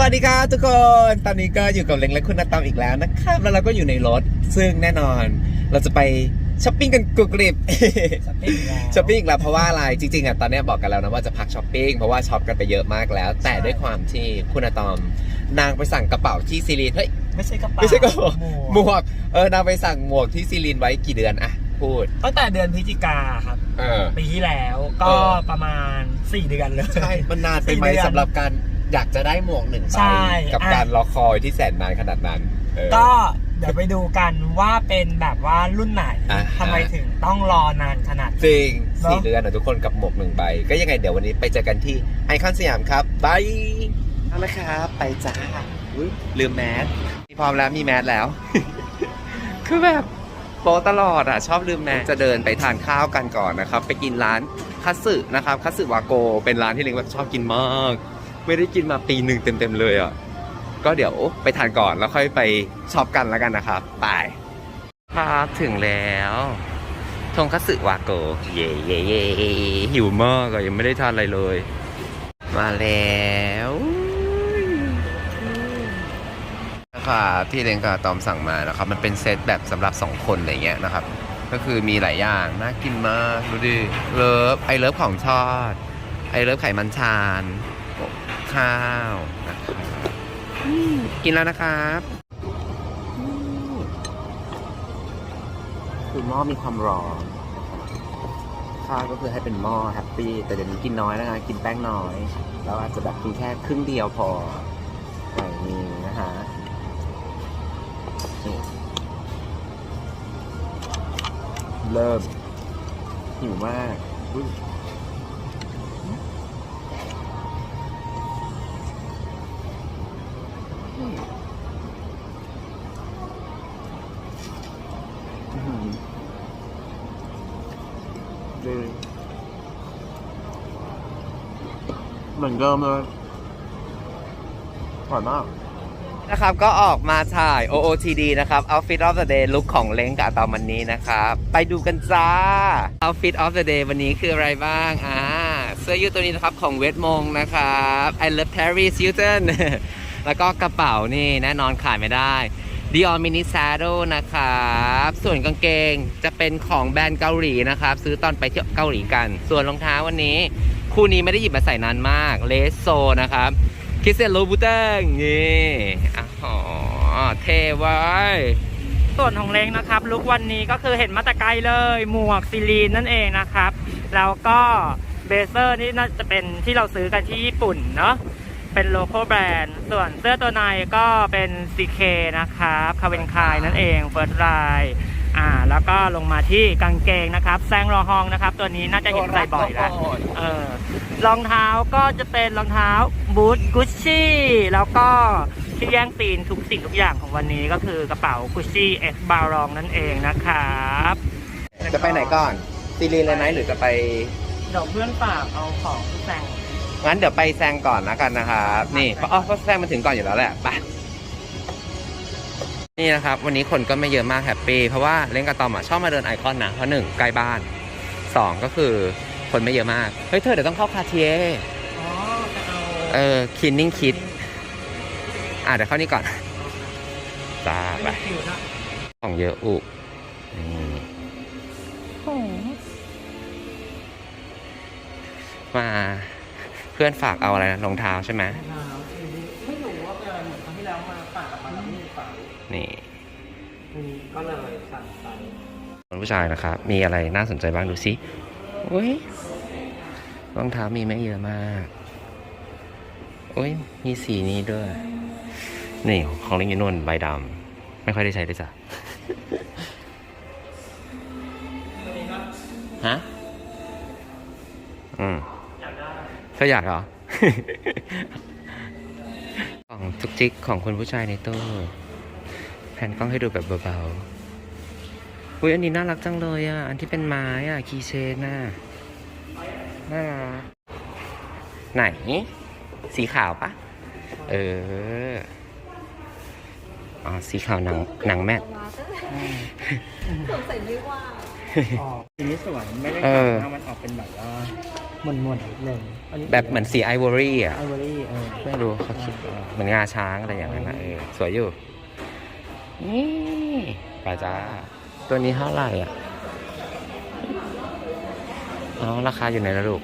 วัสดีครับทุกคน ตอนนี้ก็อยู่กับเล็งและคุณนัตตอมอีกแล้วนะครับ แล้วเราก็อยู่ในรถ ซึ่งแน่นอน เราจะไปช้อปปิ้งกันกรุบกริบช้อปปิ้งแล้วช้อปปิ้งอีกแล้วเพราะว่าอะไร จริงๆอะตอนเนี้ยบอกกันแล้วนะว่าจะพักช้อปปิ้งเพราะว่าช็อปกันไปเยอะมากแล้ว แต่ด้วยความที่คุณนัตตอม นางไปสั่งกระเป๋าที่ซีรีนเฮ้ยไม่ใช่กระเป๋าไม่ใช่กระเป๋าหมหมวกวกเออนางไปสั่งหมวกที่ซีรีนไว้กี่เดือนอะพูดตั้งแต่เดือนพฤศจิกาครับเออปีที่แล้วก็เออประมาณ 4 เดือนเลยใช่มันนานไปไหมสี่เดือนสำหรับการ อยากจะได้หมวกหนึ่งใบใช่กับอะ การรอคอยที่แสนนานขนาดนั้นเออ ก็เดี๋ยวไปดูกันว่าเป็นแบบว่ารุ่นไหนอ่าฮะ ทำไมถึงต้องรอนานขนาดนั้น จริงเนอะ สี่เดือนนะทุกคนกับหมวกหนึ่งใบ ก็ยังไงเดี๋ยววันนี้ไปเจอกันที่ไอคอนสยามครับบายเอาละครับไปจ้าอุ๊ยลืมแมสมีพร้อมแล้วมีแมสแล้ว คือแบบโปรตลอดอะ ชอบลืมแมสจะเดินไปทานข้าวกันก่อนนะครับ ไปกินร้านคัตสึนะครับคัตสึวาโก เป็นร้านที่เล็งแบบชอบกินมาก ไม่ได้กินมาปีหนึ่งเต็มๆเลยอะก็เดี๋ยวไปทานก่อนแล้วค่อยไปช็อปกันแล้วกันนะครับไปครับถึงแล้วทงคัตสึวาโกเย่เย่เย่หิวมากอะยังไม่ได้ทานอะไรเลย มาแล้วนะครับที่เลงกับตอมสั่งมานะครับมันเป็นเซตแบบสำหรับ 2 คนอะไรเงี้ยนะครับ ก็คือมีหลายอย่างน่ากินมากดูดิเลิฟไอเลิฟของทอดไอเลิฟไขมันชาน ข้าวนะครับกินแล้วนะครับอืมคือหม้อมีความร้อนข้าวก็คือให้เป็นหม้อแฮปปี้ แต่เดี๋ยวนี้กินน้อยแล้วนะกินแป้งน้อย แล้วอาจจะแบบกินแค่ครึ่งเดียวพออย่างนี้นะฮะเริ่มหิวมาก เดิมเลยอร่อยมาก นะครับก็ออกมาถ่าย OOTD นะครับ Outfit of the Day ลุคของเล้งกับอะตอมวันนี้นะครับ ไปดูกันจ้า Outfit of the Day วันนี้คืออะไรบ้างอ่าเสื้อยืดตัวนี้นะครับของเวทมงนะครับ I love Paris Hilton แล้วก็กระเป๋านี่แน่นอนขายไม่ได้ Dior Mini Saddle นะครับ ส่วนกางเกงจะเป็นของแบรนด์เกาหลีนะครับ ซื้อตอนไปเที่ยวเกาหลีกัน ส่วนรองเท้าวันนี้ คู่นี้ไม่ได้หยิบมาใส่นานมากเลสโซนะครับคิสเซนโลบูเติงนี่อ๋อเทไว้ยส่วนของเล้งนะครับลุกวันนี้ก็คือเห็นมาแตะไกลเลย หมวกซีลีนนั่นเองนะครับ แล้วก็เบเซอร์นี่น่าจะเป็นที่เราซื้อกันที่ญี่ปุ่นเนาะเป็นโลโก้แบรนด์ ส่วนเสื้อตัวในก็เป็น CK นะครับคาเวนคายนั่นเองเฟิร์สไลน์ อ่า แล้วก็ลงมาที่กางเกงนะครับ แซงรอฮองนะครับ ตัวนี้น่าจะเห็นใส่บ่อยแล้วเออรองเท้าก็จะเป็นรองเท้าบูทกุชชี่แล้วก็ที่แย่งซีนทุกสิ่งทุกอย่างของวันนี้ก็คือกระเป๋ากุชชี่เอ็กบารองนั่นเองนะครับจะไปไหนก่อนซีรีนเลยไหมหรือจะไปเดี๋ยวเพื่อนฝากเอาของแซงงั้นเดี๋ยวไปแซงก่อนแล้วกันนะครับนี่เพราะอ๋อเพราะแซงมาถึงก่อนอยู่แล้วแหละไป นี่นะครับ วันนี้คนก็ไม่เยอะมากแฮปปี้เพราะว่าเล่นกระตอมอะชอบมาเดินไอคอนนะเพราะหนึ่งใกล้บ้านสองก็คือคนไม่เยอะมาก เฮ้ย เธอเดี๋ยวต้องเข้าคาเทียอ๋อจะเอาเออคินนิ่งคิด อะ เดี๋ยวเข้านี่ก่อนจ้าไปคิวนะของเยอะอุนี่โอ้โหมาเพื่อนฝากเอาอะไรนะรองเท้าใช่ไหมไม่ ก็เลยสั่งไปคนผู้ชายนะครับ มีอะไรน่าสนใจบ้างดูสิอุ้ยรองเท้ามีไม่เยอะมากอุ้ยมีสีนี้ด้วย นี่ของลิงยินุ่นใบดำไม่ค่อยได้ใช้ด้วยจ้ะฮะอืมอยากได้เธออยากเหรอ ของจุกจิกของคุณผู้ชายในตู้ แผ่นกล้องให้ดูแบบเบาๆอุ้ยอันนี้น่ารักจังเลยอะ อันที่เป็นไม้อะ คีย์เชนน่ะ น่ารัก ไหน สีขาวปะ เออ อ๋อ สีขาวหนังหนังแมทสงสัยไม่ว่าอ๋อทีนี้สวยไม่ได้เออทำนะมันออกเป็นแบบว่าหมุนหมุนหนึ่งอันนี้แบบเหมือนสีไอวอรี่อะไอวอรี่เออไม่รู้เขาคิดเหมือนงาช้างอะไรอย่างนั้นนะเออสวยอยู่ นี่ไปจ้า ตัวนี้เท่าไหร่อะอ๋อราคาอยู่ไหนละลูก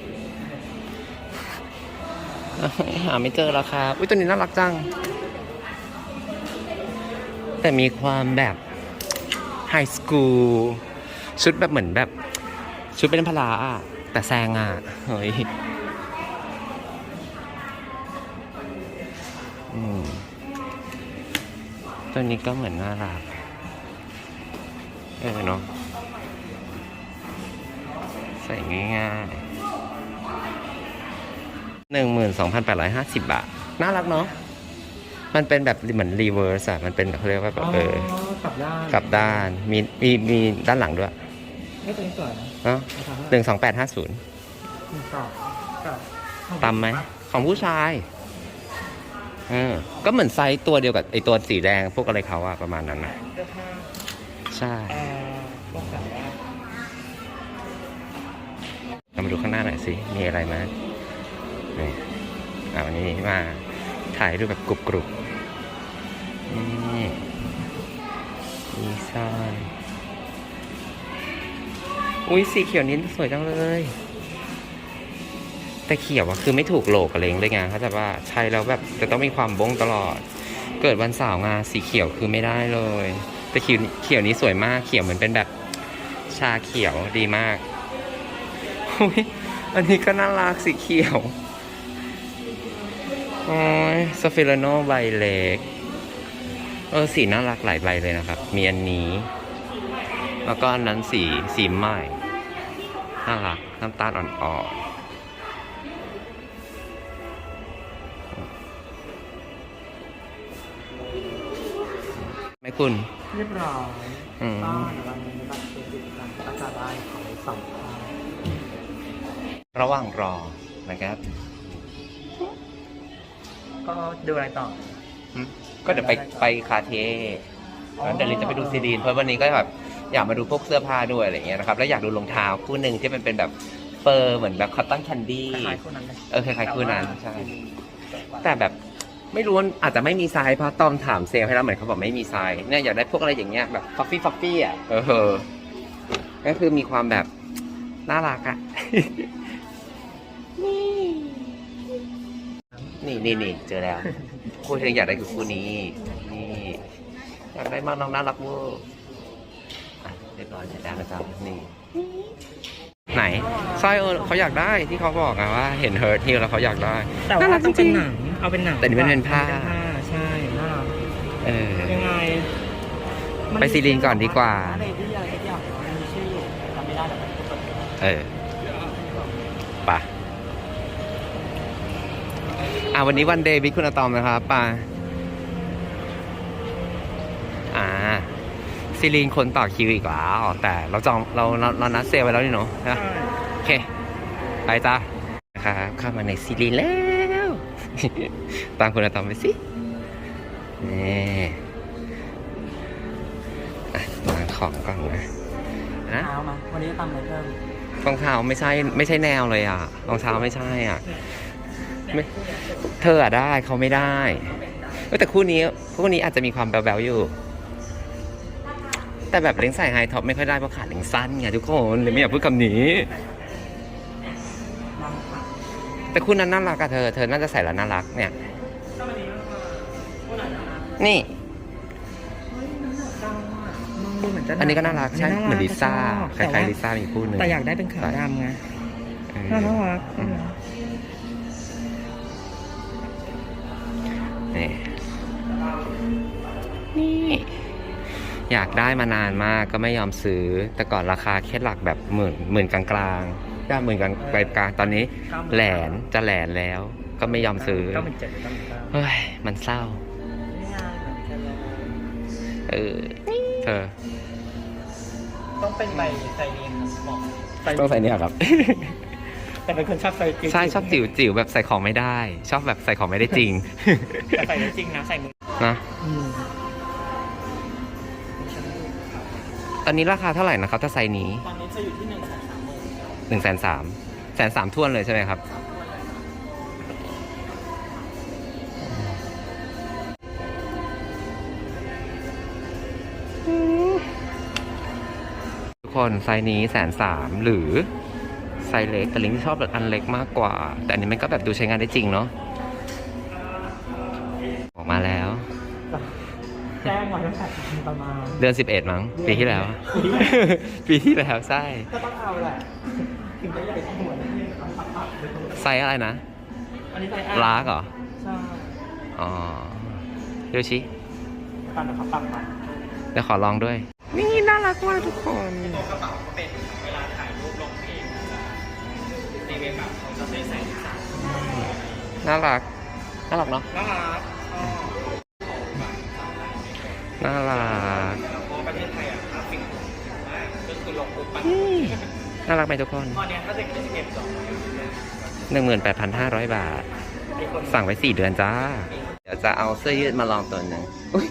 หาไม่เจอราคา อุ้ยตัวนี้น่ารักจัง แต่มีความแบบไฮสคูลชุดแบบเหมือนแบบ ชุดเป็นพลาอะแต่แซงอะ เฮ้ย ตัวนี้ก็เหมือนน่ารัก เออเนาะใส่ง่ายๆหนึ่งหมื่นสองพันแปดร้อยห้าสิบบาท น่ารักเนาะ มันเป็นแบบเหมือนรีเวิร์สอะมันเป็นแบบเขาเรียกว่าแบบเออ กลับด้านกลับด้าน มีมีมีด้านหลังด้วยไม่ตัวนี้สวยนะเนาะราคาเท่าไหหร่นึ่งสองแปดห้าศูนย์หนึ่งสองกับตำไหม ของผู้ชาย เออก็เหมือนไซส์ตัวเดียวกับไอตัวสีแดงพวกอะไรเขาอะประมาณนั้นนะเสื้อผ้าใช่แอร์พวกแบบว่าเรามาดูข้างหน้าหน่อยสิ มีอะไรไหมนี่อ่าวันนี้มาถ่ายรูปแบบกรุบกรุบนี่มีสร้อยอุ้ยสีเขียวนี้สวยจังเลย แต่เขียวอะคือไม่ถูกโหลกกับเงเลยไงเขาใจว่าใช้แล้วแบบจะต้องมีความบงตลอด เกิดวันเสาร์งาสีเขียวคือไม่ได้เลย แต่เขียวเขียวนี้สวยมากเขียวเหมือนเป็นแบบชาเขียวดีมากอุ๊ยอันนี้ก็น่ารักสีเขียวโอ้ยสฟิลโนใบเล็ก เออสีน่ารักหลายใบเลยนะครับ มีอันนี้ แล้วก็อันนั้นสีสีใหม่น่ารักน้ำตาลอ่อนๆ ไหม่คุณ เรียบร้อยอืมก็เดี๋ยวเรามีบัตรเครดิตกันก็จะได้ของสองพันระหว่างรอนะครับก็ดูอะไรต่ออืมก็เดี๋ยวไปไปคาเทแล้วเดี๋ยวลินจะไปดูซีดีนเพราะวันนี้ก็แบบอยากมาดูพวกเสื้อผ้าด้วยอะไรเงี้ยนะครับ แล้วอยากดูรองเท้าคู่หนึ่งที่มันเป็นแบบเฟอร์เหมือนแบบคอตตอนแคนดี้ คล้ายๆคนนั้นเลยเออคล้ายๆคู่นั้นใช่ แต่แบบ ไม่รู้ว่าอาจจะไม่มีไซส์เพราะตอมถามเซลล์ให้แล้วเหมือนเขาบอกไม่มีไซส์เนี่ยอยากได้พวกอะไรอย่างเงี้ยแบบฟัฟฟี่ฟัฟฟี่อะเออก็คือมีความแบบน่ารักอะนี่นี่นี่เจอแล้วคู่ที่อยากได้คือคู่นี้ นี่อยากได้มากน้องน่ารักเวอร์อะเรียบร้อยเสร็จแล้วนะจ๊ะนี่ ไหนสร้อยเออเขาอยากได้ที่เขาบอกอะว่า เห็นเฮิร์ทฮิลแล้วเขาอยากได้แต่ว่าน่ารักต้องเป็นจริงหนัง เอาเป็นหนังแต่นี่มันเป็นผ้า เป็นผ้าใช่น่ารักเออ ยังไงมัไปซีรีนก่อนดีกว่า อะไรที่อยากจะอยากมันมีชื่ออยู่จำไม่ได้แต่มันเปิดเออไป่ะอ่าวันนี้วันเดย์วิคุณอะตอมนะครับไป่ะอ่าซีรีนคนต่อคิวอีกแล้วแต่เราจองเราเราเรานัดเซลไว้แล้วนี่เนาะใช่ปะโอเค ไปจ้านะครับเข้ามาในซีรีส์แล้ว ตามคุณอะตอมไปสินี่อะวางของก่อนนะนะเท้ามาวันนี้จะทำอะไรเพิ่มรองเท้าไม่ใช่ไม่ใช่แนวเลยอะรองเท้าไม่ใช่อะไม่เธออะได้เขาไม่ได้เอ้ยแต่คู่นี้คู่นี้อาจจะมีความแบวๆอยู่ แต่แบบเล้งใส่ไฮท็อปไม่ค่อยได้เพราะขาเล้งสั้นไงทุกคนเลยไม่อยากพูดคำนี้ แต่คู่นั้นน่ารักอะเธอ เธอน่าจะใส่แล้วน่ารักเนี่ย นี่ ดูเหมือนจะอันนี้ก็น่ารักใช่ เหมือนลิซ่าคแต่ล้ายว่าๆลิซ่ามีคู่หนึ่งแต่อยากได้เป็นขาวดำไงเออน่ารักอืมนี่ นี่ อยากได้มานานมากก็ไม่ยอมซื้อ แต่ก่อนราคาแค่หลักแบบหมื่นหมื่นกลางๆ ก็หมื่นกลางไปกลางตอนนี้แหลนจะแหลนแล้ว ก็ไม่ยอมซื้อก็เป็นเจ็ดก็เป็นเก้าเฮ้ยมันเศร้าเออเธอต้องเป็นใบไซเรียนบอกต้องใส่เนี่ยครับ แต่เป็นคนชอบใส่จิ๋วใช่ชอบจิ๋วจิ๋วแบบใส่ของไม่ได้ ชอบแบบใส่ของไม่ได้จริงแต่ใส่ได้จริงนะใส่มือนะอืมตอนนี้ราคาเท่าไหร่นะครับ ถ้าไซส์นี้ ตอนนี้จะอยู่ที่หนึ่ง หนึ่งแสนสามแสนสามท่วนเลยใช่ไหมครับ ทุกคนไซส์นี้แสนสามหรือ ไซส์เล็ก แต่ลิงชอบแบบอันเล็กมากกว่า แต่อันนี้มันก็แบบดูใช้งานได้จริงเนาะออกมาแล้วแจ้งไว้ตั้งแต่ประมาณเดือนสิบเอ็ดมั้ง ปีที่แล้ว ปีที่แล้วใช่ก็ต้องเอาแหละ ถึงจะใหญ่ทั้งหมดไซส์อะไรนะ อันนี้ใส่ลากเหรอ ใช่อ๋อเดี๋ยวชิตอนนั้นเขาปรับมาเดี๋ยวขอลองด้วย นี่น่ารักมากทุกคนตัวกระเป๋าก็เป็นเวลาถ่ายรูปลงเพจในเว็บแบบเขาจะใส่ใส่สามน่ารัก น่ารักเนาะ น่ารักน่ารักแล้วก็ประเทศไทยอะกราฟิกมากก็คือลงปุ๊บปั๊บ น่ารักไหมทุกคนตอนเนี้ยถ้าจะเก็บสองหนึ่งหมื่นแปดพันห้าร้อยบาทมีคนสั่งไว้สี่เดือนจ้า เดี๋ยวจะเอาเสื้อยืดมาลองตัวหนึ่งอุ้ย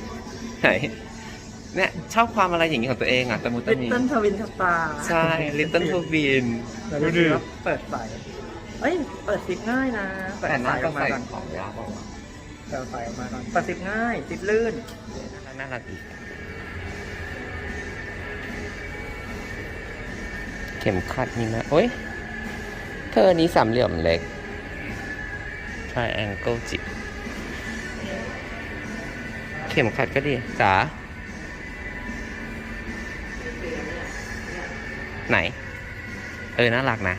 ไหนเนี่ยชอบความอะไรอย่างนี้ของตัวเองอะตะมุตะลิตมีเติ้ลทวินสตาร์ใช่ Little t w i n เราดูดิเปิดไฟเอ้ยเปิดซิปง่ายนะเปิดแต่ไฟน่าอจะอกมาใส่ก่อนของยากเปล่าวะเปิดไฟออกมาก่อนเปิดซิปง่ายซิปลื่นน่ารักน่ารักอีก เข็มขัดนี่นะโอ้ย เธออันนี้สามเหลี่ยมเล็ก triangle จิบเข็มขัดก็ดีจ๋าไหน เออ น่ารักนะ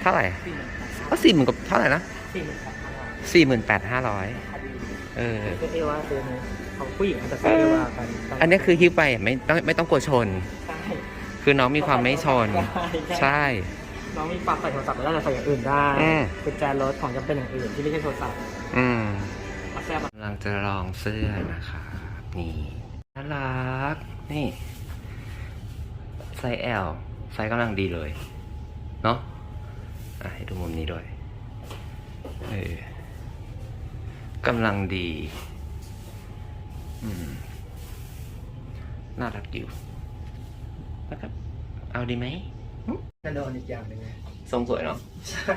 เท่าไหร่อะสี่หมื่นก็สี่หมื่นกับเท่าไหร่นะสี่หมื่นสามพันบาทสี่หมื่นแปดห้าร้อยเออคือเอว่าซื้อไหมของผู้หญิงเขาจะซื้อเอว่ากัน อันนี้คือฮิ้วไปอะไม่ต้องไม่ต้องกลัวชนใช่ คือน้องมีความไม่ชน ใช่ น้องมีปลั๊กใส่โทรศัพท์ได้แต่ใส่อย่างอื่นได้อืม กุญแจรถของจำเป็นอย่างอื่นที่ไม่ใช่โทรศัพท์อืมเอาแซ่บกำลังจะลองเสื้อนะคะ นี่น่ารัก นี่ ไซส์ L ไซส์กำลังดีเลย เนาะอะให้ดูมุมนี้ด้วยเออกำลังดี อืม น่ารักอยู่ แล้วก็เอาดีไหมจะโดนอีกอย่างหนึ่งไงทรงสวยเนาะใช่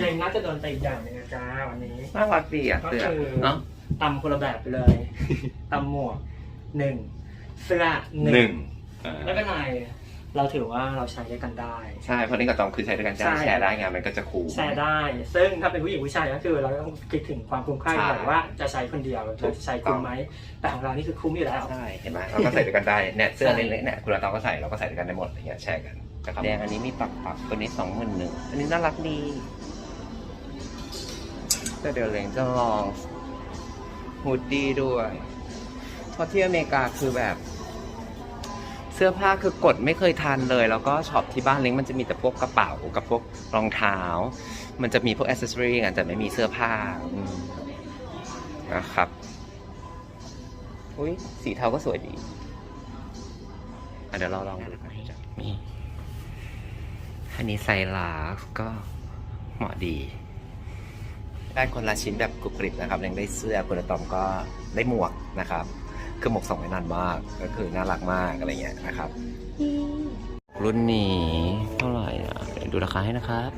เล็งน่าจะโดนไปอีกอย่างหนึ่งนะจ้าวันนี้ น่ารักดีอะก็เสื้อคือเนาะตำคนละแบบไปเลยตำหมวกหนึ่งเสื้อหหนึ่นึ่งงไม่เป็นไร เราถือว่าเราใช้ด้วยกันได้ ใช่เพราะนี่กับตองคือใช้ด้วยกันใช่ได้แชร์ได้ไงมันก็จะคูล แชร์ได้ ซึ่งถ้าเป็นผู้หญิงผู้ชายก็คือเราต้องคิดถึงความคุ้มค่าใช่แบบว่าจะใช้คนเดียวเราจะใช้คุ้มไหม แต่ของเรานี่คือคุ้มอยู่แล้ว ใช่เห็นไหมเราก็ใส่ด้วยกันได้เนี่ยเสื้อเล็กๆเนี่ยคุณเราตองก็ใส่เราก็ใส่ด้วยกันได้หมดอย่างเงี้ยแชร์กันนะครับแดงอันนี้มีปักปักตัวนี้สองหมื่นหนึ่งอันนี้น่ารักดีแต่เดี๋ยวเลงจะลองฮูดดี้ด้วยเพราะที่อเมริกาคือแบบ เสื้อผ้าคือกดไม่เคยทันเลย แล้วก็ช็อปที่บ้านเล้งมันจะมีแต่พวกกระเป๋ากับพวกรองเท้า มันจะมีพวกอ c เซสซอรี่กันแต่ไม่มีเสื้อผ้าอืมนะครับอุ้ยสีเทาก็สวยดีอะเดี๋ยวเราลองดูนี่อันนี้ไซลาสก็เหมาะดี ได้คนละชิ้นแบบกรุบกริบนะครับยังได้เสื้อคุณตอมก็ได้หมวกนะครับ คือหมวกส่งไว้นานมากก็คือน่ารักมากอะไรเงี้ยนะครับ รุ่นนี้เท่าไหร่อะเดี๋ยวดูราคาให้นะครับ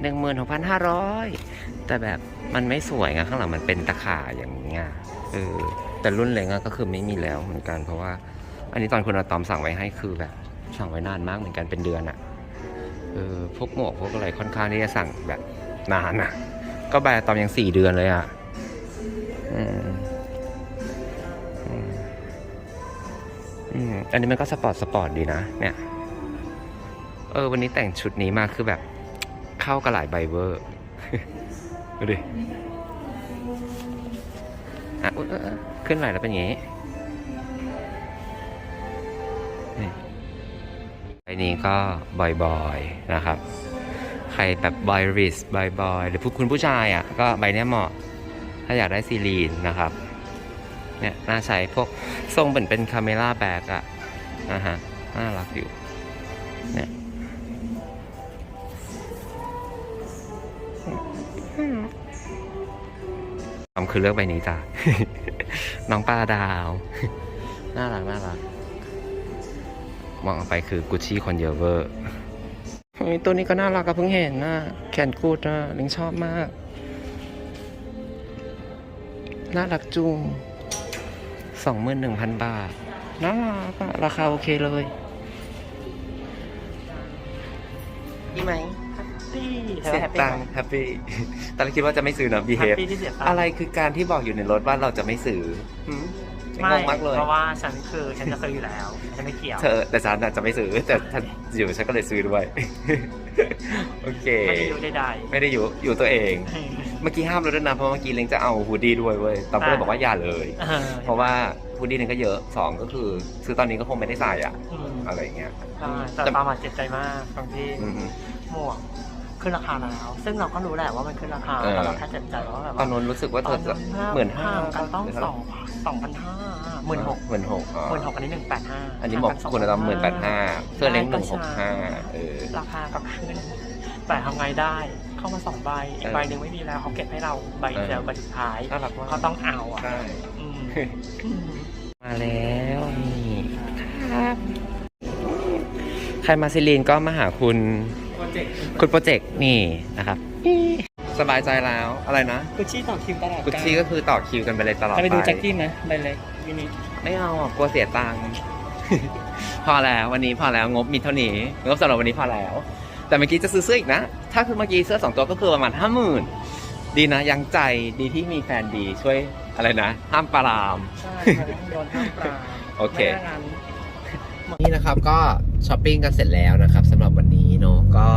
หนึ่งหมื่นหกพันห้าร้อยแต่แบบมันไม่สวยไงข้างหลังมันเป็นตะข่ายอย่างเงี้ยเออแต่รุ่นเล็กอะก็คือไม่มีแล้วเหมือนกันเพราะว่า อันนี้ตอนคุณอาตอมสั่งไว้ให้คือแบบสั่งไว้นานมากเหมือนกันเป็นเดือนอะเออพวกหมวกพวกอะไรค่อนข้างที่จะสั่งแบบนานอะก็ใบอาตอมยังสี่เดือนเลยอะอืม อืมอันนี้มันก็สปอร์ตสปอร์ตดีนะ เนี่ย เออ วันนี้แต่งชุดนี้มาคือแบบเข้ากับหลายใบเวอร์ดูดิอะขึ้นไหลแล้วเป็นอย่างงี้นี่ใบนี้ก็บ่อยๆนะครับ ใครแบบบอยริสบอยบอยหรือคุณผู้ชายอะก็ใบเนี้ยเหมาะ ถ้าอยากได้ซีลีนนะครับ เนี่ยน่าใช้พวกทรงเหมือนเป็นคาเมล่าแบกอะนะฮะน่ารักอยู่เนี่ยคำคือเลือกใบนี้จ้ะน้องปลาดาว น่ารักน่ารักมองไปคือกุชชี่คนเยอะเวอร์ตัวนี้ก็น่ารักอะเพิ่งเห็นนะแขนกูดนะลิงชอบมาก น่ารักจุง สองหมื่นหนึ่งพันบาทน่ารักอะราคาโอเคเลยดีไหมซี่เสียตังค์แฮปปี้ตอนแรกคิดว่าจะไม่ซื้อนะบีแฮเฮปฟปี้ที่เสียตังอะไรค์คือการที่บอกอยู่ในรถว่าเราจะไม่ซื้อหืมฉันไม่งงมากเลยเพราะว่าฉันคือฉันจะซื้ออยู่แล้ว ฉันไม่เกี่ยวเธอแต่ฉันน่ะจะไม่ซื้อแต่ฉันอยู่ฉันก็เลยซื้อด้วย โอเค ไม่ได้อยู่ใดไม่ได้อยู่อยู่ตัวเองๆ เมื่อกี้ห้ามเราด้วยนะเพราะเมื่อกี้เล้งจะเอาฮูดดี้ด้วยเว้ยตอนก็เลยบอกว่าอย่าเลยเออเพราะว่าฮูดดี้นึงก็เยอะสองก็คือ ซื้อตอนนี้ก็คงไม่ได้ใส่อะอืมอะไรอย่างเงี้ยใช่แต่ปามาเจ็บใจมากตรงที่อืม หมวกขึ้นราคาแล้ว ซึ่งเราก็รู้แหละว่ามันขึ้นราคาเออ แต่เราแค่เจ็บใจว่าแบบตอว่านนู้นรู้สึกว่าเธอจะหมื่นห้าห่างกันต้องสองสองพันห้าหมื่นหกหมื่นหกอ๋อหมื่นหกอันนี้หนึ่งแปดห้าอันนี้บอกคุณตอมหมื่นแปดห้าเสื้อเล้งหนึ่งหกห้าเออ ราคาก็ขึ้นแต่ทำไงได้ เข้ามาสองใบ อีกเออใบหนึ่งไม่มีแล้วเขาเก็บให้เราใบเดียวใบสุดท้ายน่ารักมากเขาต้องเอาอะใช่อืมอืมมาแล้วนี่ครับใครมาซิลีนก็มาหาคุณโปรเจกต์คุณโปรเจกต์นี่นะครับ สบายใจแล้วอะไรนะกุชชี่ต่อคิวตลอดกุชชี่ก็คือต่อคิวกันไปเลยตลอดจะไปไปดูแจ็คกี้ไหมใบเล็กมินิไม่เอาอะกลัวเสียตังค์พอแล้ววันนี้พอแล้วงบมีเท่านี้งบสำหรับวันนี้พอแล้ว แต่เมื่อกี้จะซื้อเสื้ออีกนะ ถ้าคือเมื่อกี้เสื้อสองตัวก็คือประมาณห้าหมื่นดีนะยังใจดีที่มีแฟนดีช่วยอะไรนะ ห้ามปราม ใช่โดนห้ามปรามโอเค ไม่ได้งั้น นี่นะครับก็ช้อปปิ้งกันเสร็จแล้วนะครับสำหรับวันนี้เนาะก็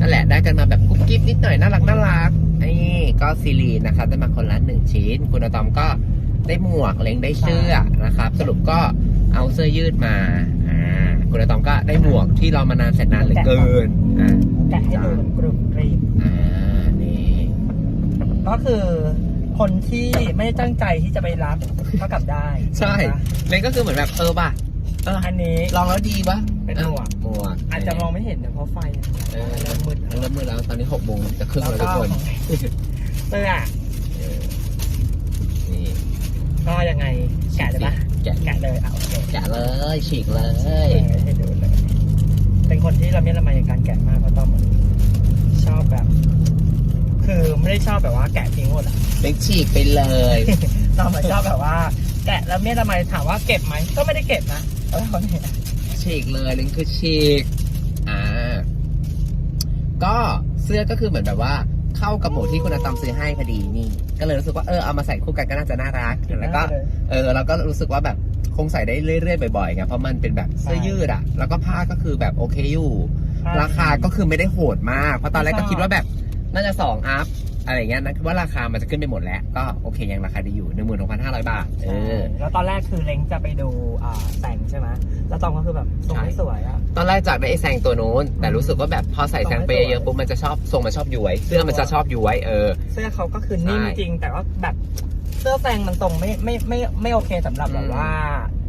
นั่นแหละได้กันมาแบบกุ๊บกิ๊บนิดหน่อยน่ารักน่ารักนี่ก็ซีรีส์นะครับได้มาคนละหนึ่งชิ้น คุณอะตอมก็ได้หมวกเล้งได้เสื้อนะครับ สรุปก็เอาเสื้อยืดมาอ่า คุณอะตอมก็ได้หมวกที่เรามานานแสนนานเหลือเกินอ่าแกะให้ดูกรุบกรีบอ่านี่ก็คือคนที่ไม่ได้ตั้งใจที่จะไปรับเท่ากับได้ใช่เล้งก็คือเหมือนแบบเออป่ะเอออันนี้ลองแล้วดีปะเป็นหมวก หมวกอาจจะมองไม่เห็นนะเพราะไฟเออเริ่มมืดเริ่มมืดแล้วตอนนี้หกโมงจะครึ่งแล้วแล้วก็ทุกคนเสื้อนี่ก็ยังไงแกะเลยปะแกะแกะเลยอะโอเคแกะเลยฉีกเลยให้ดูเลย เป็นคนที่ละเมียดละไมในการแกะมากเพราะต้อมชอบแบบ คือไม่ได้ชอบแบบว่าแกะทิ้งหมดอะเล็กฉีกไปเลย ต้อมอะชอบแบบว่า แกะละเมียดละไมถามว่าเก็บไหมก็ไม่ได้เก็บนะเออเนี่ยฉีกเลยลิงคือฉีก อ่า ก็เสื้อก็คือเหมือนแบบว่าเข้ากับหมวกที่คุณอาตอมซื้อให้พอดีนี่ ก็เลยรู้สึกว่าเออเอามาใส่คู่กันก็น่าจะน่ารัก แล้วก็ เออเราก็รู้สึกว่าแบบ คงใส่ได้เรื่อยๆบ่อยๆไงเพราะมันเป็นแบบเสื้อยืดอะแล้วก็ผ้าก็คือแบบโอเคอยู่ ราคาก็คือไม่ได้โหดมากเพราะตอนแรกก็คิดว่าแบบน่าจะสองอัพอะไรอย่างเงี้ยนะว่าราคามันจะขึ้นไปหมดแล้ว ก็โอเคยังราคาดีอยู่หนึ่งหมื่นหกพันห้าร้อยบาทเออแล้วตอนแรกคือเล้งจะไปดูอ่าแต่งใช่ไหมแล้วตอมก็คือแบบทรงไม่สวยอะตอนแรกจากได้ไอ้แซงตัวนู้น แต่รู้สึกว่าแบบพอใส่แซงไปเยอะๆปุ๊บมันจะชอบทรงมันชอบย้วยเสื้อมันจะชอบย้วยเออเสื้อเขาก็คือนิ่มใช่จริงแต่ว่าแบบ เสื้อแฟงมันทรงไม่ไม่ไม่ไม่โอเคสำหรับอืมแบบว่า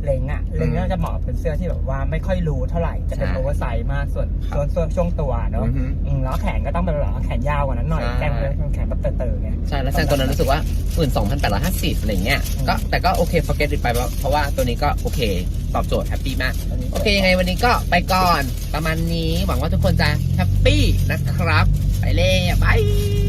เล้งอะเล้งอืมน่าจะเหมาะเป็นเสื้อที่แบบว่าไม่ค่อยรู้เท่าไหร่จะเป็นใช่โอเวอร์ไซส์มากส่วนครับส่วนส่วนช่วงตัวเนอะอือฮึอืมแล้วแขนก็ต้องเป็นแบบว่าแขนยาวกว่านั้นหน่อยใช่ แขนเป็นแขนแบบเต๋อๆไง ใช่ แล้วแซงตัวนั้นรู้สึกว่าหมื่นสองพันแปดร้อยห้าสิบอะไรเงี้ยอืม ก็แต่ก็โอเค forget it ไปเพราะเพราะว่าตัวนี้ก็โอเค ตอบโจทย์แฮปปี้มากอันนี้โอเค ยังไงวันนี้ก็ไปก่อน ประมาณนี้ หวังว่าทุกคนจะแฮปปี้นะครับ ไปเลยบาย